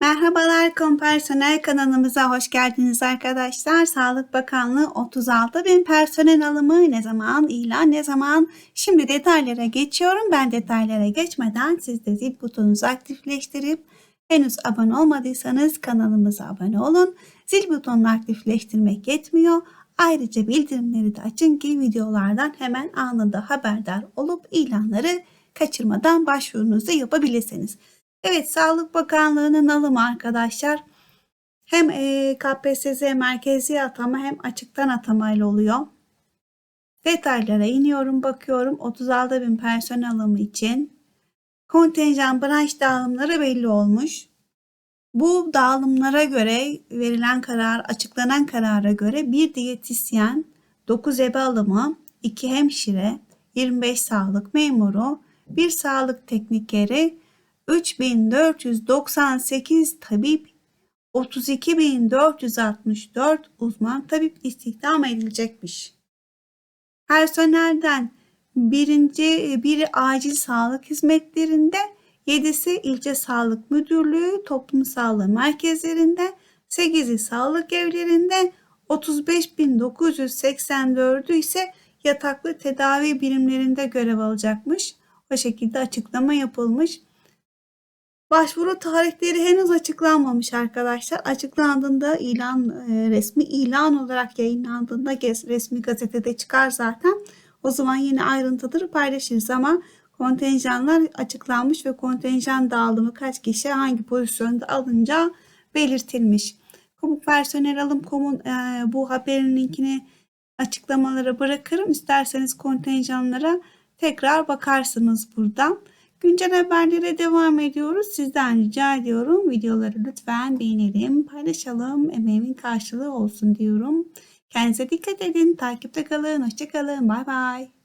Merhabalar Kompersonel kanalımıza hoş geldiniz arkadaşlar. Sağlık Bakanlığı 36 bin personel alımı ne zaman ilan ne zaman? Şimdi detaylara geçiyorum. Ben detaylara geçmeden siz de zil butonunuzu aktifleştirip henüz abone olmadıysanız kanalımıza abone olun. Zil butonunu aktifleştirmek yetmiyor. Ayrıca bildirimleri de açın ki videolardan hemen anında haberdar olup ilanları kaçırmadan başvurunuzu yapabilirsiniz. Evet Sağlık Bakanlığı'nın alımı arkadaşlar. Hem e, KPSS merkezi atama hem açıktan atamayla oluyor. Detaylara iniyorum bakıyorum 36 bin personel alımı için. Kontenjan branş dağılımları belli olmuş. Bu dağılımlara göre verilen karar, açıklanan karara göre bir diyetisyen, 9 ebe alımı, 2 hemşire, 25 sağlık memuru, 1 sağlık teknikeri, 3498 tabip, 32464 uzman tabip istihdam edilecekmiş. Personelden birinci biri acil sağlık hizmetlerinde, yedisi ilçe sağlık müdürlüğü toplum sağlığı merkezlerinde, 8'i sağlık evlerinde, 35.984'ü ise yataklı tedavi birimlerinde görev alacakmış. O şekilde açıklama yapılmış. Başvuru tarihleri henüz açıklanmamış arkadaşlar. Açıklandığında ilan e, resmi ilan olarak yayınlandığında resmi gazetede çıkar zaten. O zaman yine ayrıntıları paylaşırız ama kontenjanlar açıklanmış ve kontenjan dağılımı kaç kişi hangi pozisyonda alınca belirtilmiş. Kamu personel alım komun e, bu haberin linkini açıklamalara bırakırım. İsterseniz kontenjanlara tekrar bakarsınız buradan. Güncel haberlere devam ediyoruz. Sizden rica ediyorum. Videoları lütfen beğenelim, paylaşalım. Emeğimin karşılığı olsun diyorum. Kendinize dikkat edin. Takipte kalın. Hoşçakalın. Bay bay.